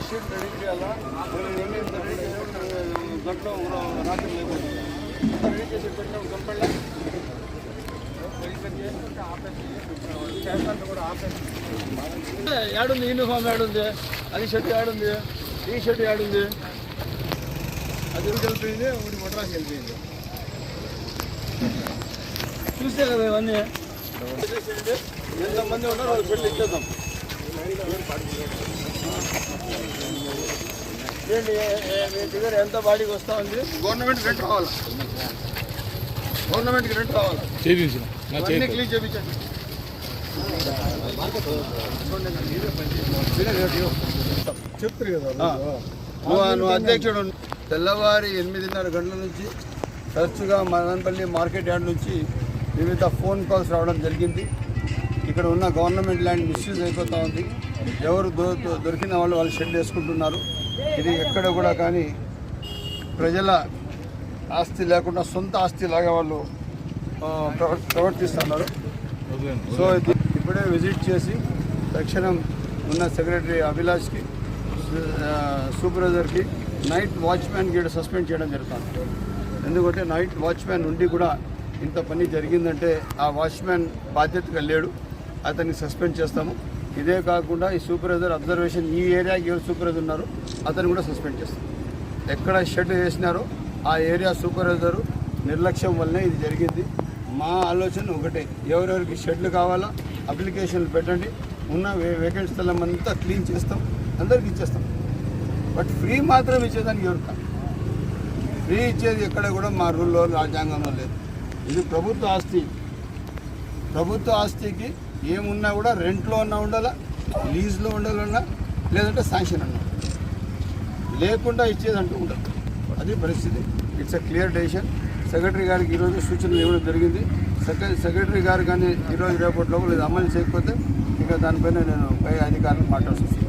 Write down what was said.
Sheet ready చేయాలా గంటలో రాత్రి లేకపోతే రెడీ చేసి పెట్టినాం కంపల్లా ఏడుంది యూనిఫామ్ ఏడుంది అది షర్ట్ ఏడుంది ఈ షర్ట్ ఏడుంది అది ఊరికి వెళ్ళిపోయింది ఒకటి మద్రాసు వెళ్ళిపోయింది చూస్తే కదా ఇవన్నీ ఎంతమంది ఉన్నారో వాళ్ళు పెళ్ళి ఇచ్చేద్దాం ఏంటి మీ దగ్గర ఎంత బాడీకి వస్తా ఉంది గవర్నమెంట్ రెంట్ రావాలి గవర్నమెంట్కి రెంట్ రావాలి అన్నీ క్లీన్ చేయించండి చెప్తారు కదా నువ్వు అధ్యక్షుడు తెల్లవారి ఎనిమిదిన్నర గంటల నుంచి తరచుగా మదనపల్లి మార్కెట్ యార్డ్ నుంచి వివిధ ఫోన్ కాల్స్ రావడం జరిగింది. ఇక్కడ ఉన్న గవర్నమెంట్ ల్యాండ్ మిస్యూజ్ అయిపోతూ ఉంది. ఎవరు దొ దొరికిన వాళ్ళు వాళ్ళు షెడ్ వేసుకుంటున్నారు. ఇది ఎక్కడ కూడా కానీ ప్రజల ఆస్తి లేకుండా సొంత ఆస్తి లాగా వాళ్ళు ప్రవర్తిస్తున్నారు. సో ఇది ఇప్పుడే విజిట్ చేసి తక్షణం ఉన్న సెక్రటరీ అభిలాష్కి సూపర్వైజర్కి నైట్ వాచ్మ్యాన్ గీడ సస్పెండ్ చేయడం జరుగుతుంది. ఎందుకంటే నైట్ వాచ్మ్యాన్ ఉండి కూడా ఇంత పని జరిగిందంటే ఆ వాచ్మ్యాన్ బాధ్యతగా లేడు. అతన్ని సస్పెండ్ చేస్తాము. ఇదే కాకుండా ఈ సూపర్వైజర్ అబ్జర్వేషన్ ఈ ఏరియాకి ఎవరు సూపర్వైజర్ ఉన్నారో అతను కూడా సస్పెండ్ చేస్తాం. ఎక్కడ షెడ్ వేసినారో ఆ ఏరియా సూపర్వైజరు నిర్లక్ష్యం వల్లనే ఇది జరిగింది. మా ఆలోచన ఒకటే ఎవరెవరికి షెడ్లు కావాలా అప్లికేషన్లు పెట్టండి. ఉన్న వే వేకెంట్ స్థలం అంతా క్లీన్ చేస్తాం అందరికి ఇచ్చేస్తాం. బట్ ఫ్రీ మాత్రం ఇచ్చేదానికి ఎవరు కాదు. ఫ్రీ ఇచ్చేది ఎక్కడ కూడా మా రూల్లో రాజ్యాంగంలో లేదు. ఇది ప్రభుత్వ ఆస్తి. ప్రభుత్వ ఆస్తికి ఏమున్నా కూడా రెంట్లో ఉన్నా ఉండాలా లీజ్లో ఉండాలన్నా లేదంటే శాంక్షన్ అన్నా. లేకుండా ఇచ్చేదంటూ ఉండదు అది పరిస్థితి. It's a clear decision secretary గారికి ఈరోజు సూచనలు ఇవ్వడం జరిగింది. సెక్ర సెక్రటరీ గారు కానీ ఈరోజు రేపటి లోపల ఇది అమలు చేయకపోతే ఇక దానిపైన నేను పై అధికారులు మాట్లాడాల్సి